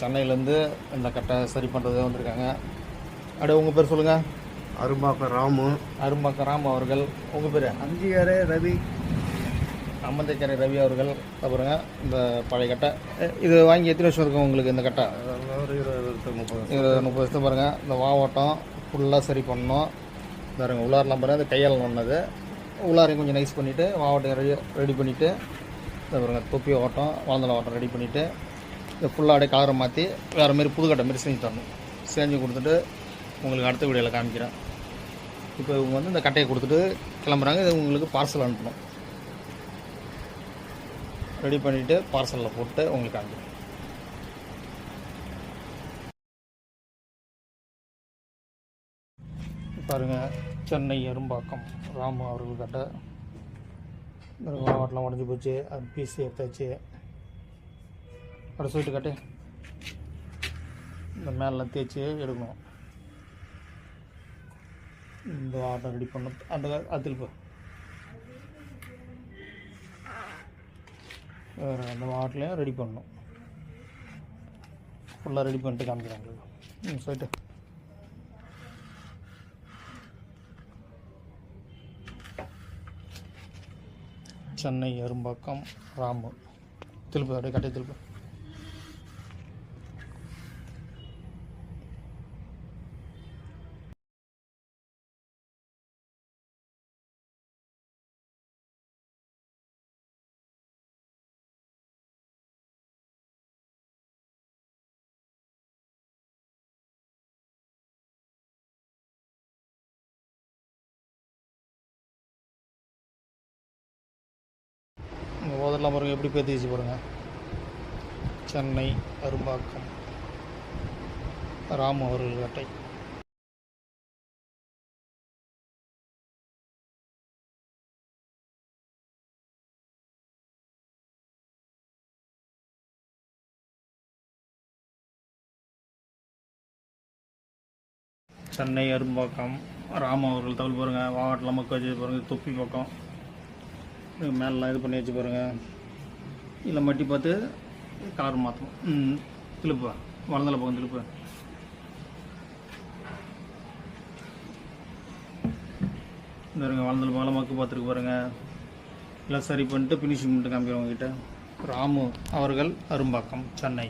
சென்னையிலேருந்து இந்த கட்டை சரி பண்ணுறது வந்திருக்காங்க. அப்படியே உங்கள் பேர் சொல்லுங்கள் அரும்பாக்கம் ராமு. அரும்பாக்கம் ராம் அவர்கள். உங்கள் பேர்? அங்கீகாரே ரவி. அம்மந்தைக்கரை ரவி அவர்கள். பாருங்க இந்த பழைய கட்டை. இது வாங்கி எத்தனை வருஷம் இருக்கும் உங்களுக்கு இந்த கட்டை? ஒரு இருபது வருஷம் முப்பது இது முப்பது வருஷம் பாருங்கள் இந்த வாவோட்டம் ஃபுல்லாக சரி பண்ணணும். பாருங்க உள்ளாரெலாம் பாருங்கள் இந்த கையால் ஒன்றது உள்ளாரையும் கொஞ்சம் நைஸ் பண்ணிவிட்டு வாவட்டம் ரெடி ரெடி பண்ணிவிட்டு பாருங்க தொப்பி ஓட்டம் வளர்ந்தல ஓட்டம் ரெடி பண்ணிவிட்டு ஃபுல்லாக அப்படியே கலரை மாற்றி வேறு மாரி புது கட்டை மாரி செஞ்சு தரணும். செஞ்சு கொடுத்துட்டு உங்களுக்கு அடுத்த வீடியோவில் காமிக்கிறேன். இப்போ இவங்க வந்து இந்த கட்டையை கொடுத்துட்டு கிளம்புறாங்க. இது உங்களுக்கு பார்சல் அனுப்பணும். ரெடி பண்ணிவிட்டு பார்சலில் போட்டு உங்களுக்கு காமிக்கிறேன். பாருங்க சென்னை எறும்பாக்கம் ராமு அவர்கள் கட்ட. மாவட்டம்லாம் உடஞ்சி போச்சு. அது பிசி எடுத்தாச்சு. அப்படி சொல்லிட்டு கட்டு. இந்த மேலாம் தேய்ச்சி எடுக்கணும். இந்த ஆட்டம் ரெடி பண்ணும் அந்த அதில் வேறு அந்த வாட்லையும் ரெடி பண்ணணும். ஃபுல்லாக ரெடி பண்ணிட்டு காமிக்கிறாங்க ம் சொல்லிட்டு. சென்னை அரும்பாக்கம் ராமு திருப்பு அப்படியே கட்டி திருப்பு இந்த பாருங்கள் எப்படி பேத்திச்சு பாருங்கள் சென்னை அரும்பாக்கம் ராமு அவர்கள் வேட்டை. சென்னை அரும்பாக்கம் ராமு அவர்கள் தவிர பாருங்கள் வாவாட்டில் மக்கள் பாருங்கள் தொப்பி பக்கம். மேலெலாம் இது பண்ணி வச்சு பாருங்கள் இல்லை மட்டி பார்த்து கலர் மாற்றணும் ம் திருப்பு. வளர்ந்தல பக்கம் திருப்பு. இந்த இருங்க வளர்ந்தல பக்கம் மக்கு பார்த்துருக்கு பாருங்கள் எல்லாம் சரி பண்ணிட்டு ஃபினிஷிங் பண்ணிட்டு காமிக்கிறவங்ககிட்ட ராமு அவர்கள் அரும்பாக்கம் சென்னை.